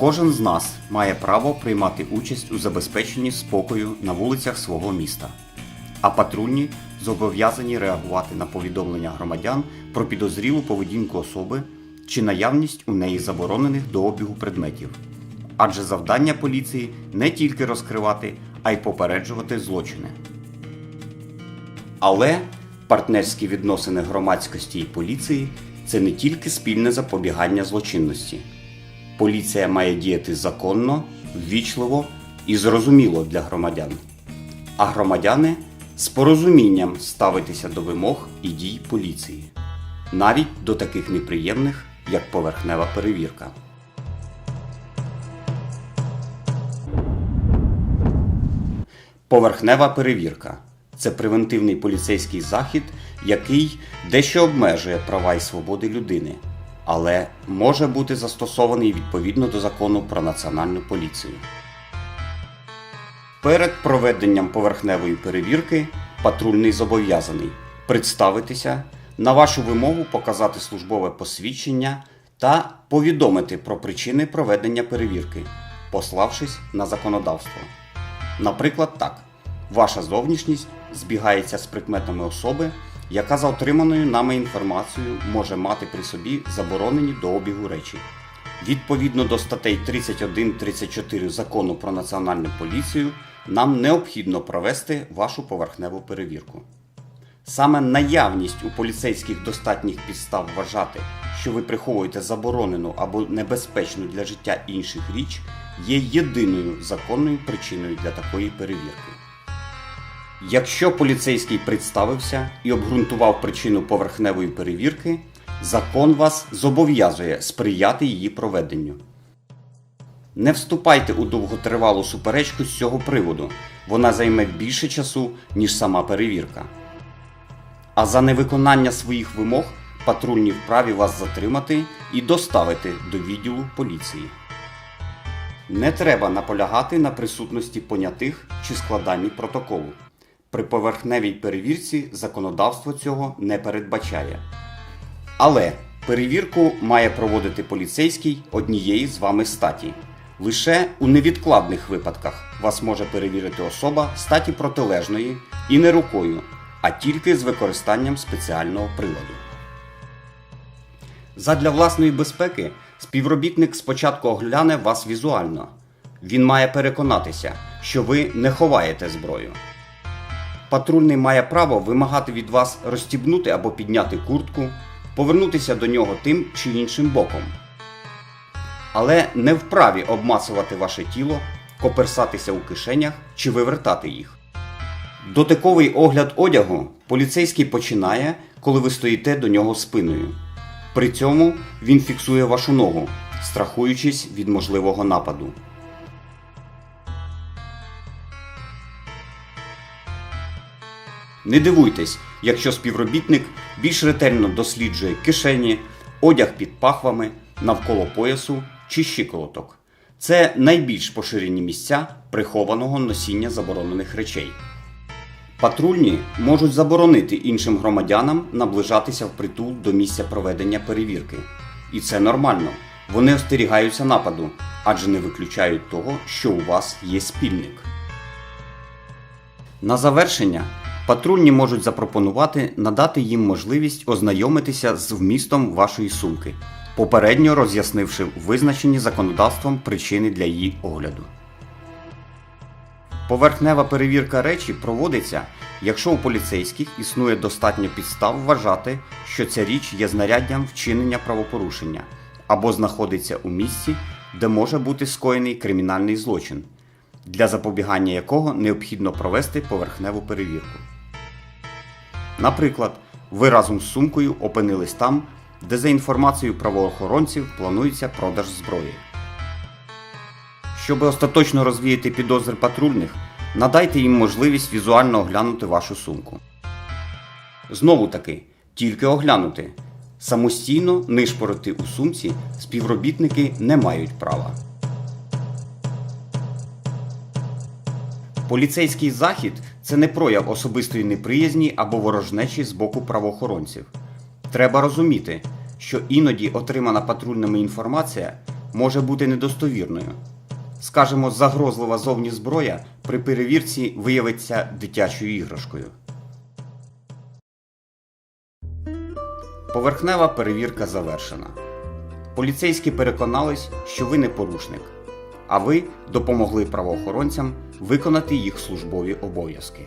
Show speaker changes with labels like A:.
A: Кожен з нас має право приймати участь у забезпеченні спокою на вулицях свого міста. А патрульні зобов'язані реагувати на повідомлення громадян про підозрілу поведінку особи чи наявність у неї заборонених до обігу предметів. Адже завдання поліції не тільки розкривати, а й попереджувати злочини. Але партнерські відносини громадськості і поліції це не тільки спільне запобігання злочинності. Поліція має діяти законно, ввічливо і зрозуміло для громадян. А громадяни з порозумінням ставитися до вимог і дій поліції, навіть до таких неприємних, як поверхнева перевірка. Поверхнева перевірка це превентивний поліцейський захід, який дещо обмежує права і свободи людини, але може бути застосований відповідно до закону про національну поліцію. Перед проведенням поверхневої перевірки патрульний зобов'язаний представитися, на вашу вимогу показати службове посвідчення та повідомити про причини проведення перевірки, пославшись на законодавство. Наприклад, так: ваша зовнішність збігається з прикметами особи, яка за отриманою нами інформацією може мати при собі заборонені до обігу речі. Відповідно до статей 31-34 закону про національну поліцію, нам необхідно провести вашу поверхневу перевірку. Саме наявність у поліцейських достатніх підстав вважати, що ви приховуєте заборонену або небезпечну для життя інших річ, є єдиною законною причиною для такої перевірки. Якщо поліцейський представився і обґрунтував причину поверхневої перевірки, закон вас зобов'язує сприяти її проведенню. Не вступайте у довготривалу суперечку з цього приводу, вона займе більше часу, ніж сама перевірка. А за невиконання своїх вимог патрульні вправі вас затримати і доставити до відділу поліції. Не треба наполягати на присутності понятих чи складанні протоколу. При поверхневій перевірці законодавство цього не передбачає. Але перевірку має проводити поліцейський однієї з вами статі. Лише у невідкладних випадках вас може перевірити особа статі протилежної і не рукою, а тільки з використанням спеціального приладу. Задля власної безпеки співробітник спочатку огляне вас візуально. Він має переконатися, що ви не ховаєте зброю. Патрульний має право вимагати від вас розстібнути або підняти куртку, повернутися до нього тим чи іншим боком. Але не вправі обмацувати ваше тіло, коперсатися у кишенях чи вивертати їх. Дотиковий огляд одягу поліцейський починає, коли ви стоїте до нього спиною. При цьому він фіксує вашу ногу, страхуючись від можливого нападу. Не дивуйтесь, якщо співробітник більш ретельно досліджує кишені, одяг під пахвами, навколо поясу чи щиколоток. Це найбільш поширені місця прихованого носіння заборонених речей. Патрульні можуть заборонити іншим громадянам наближатися впритул до місця проведення перевірки. І це нормально. Вони остерігаються нападу, адже не виключають того, що у вас є спільник. На завершення патрульні можуть запропонувати надати їм можливість ознайомитися з вмістом вашої сумки, попередньо роз'яснивши визначені законодавством причини для її огляду. Поверхнева перевірка речі проводиться, якщо у поліцейських існує достатньо підстав вважати, що ця річ є знаряддям вчинення правопорушення або знаходиться у місці, де може бути скоєний кримінальний злочин, для запобігання якого необхідно провести поверхневу перевірку. Наприклад, ви разом з сумкою опинились там, де за інформацією правоохоронців планується продаж зброї. Щоб остаточно розвіяти підозри патрульних, надайте їм можливість візуально оглянути вашу сумку. Знову таки, тільки оглянути. Самостійно нишпорити у сумці співробітники не мають права. Поліцейський захід це не прояв особистої неприязні або ворожнечі з боку правоохоронців. Треба розуміти, що іноді отримана патрульними інформація може бути недостовірною. Скажімо, загрозлива зовні зброя при перевірці виявиться дитячою іграшкою. Поверхнева перевірка завершена. Поліцейські переконались, що ви не порушник, а ви допомогли правоохоронцям виконати їх службові обов'язки.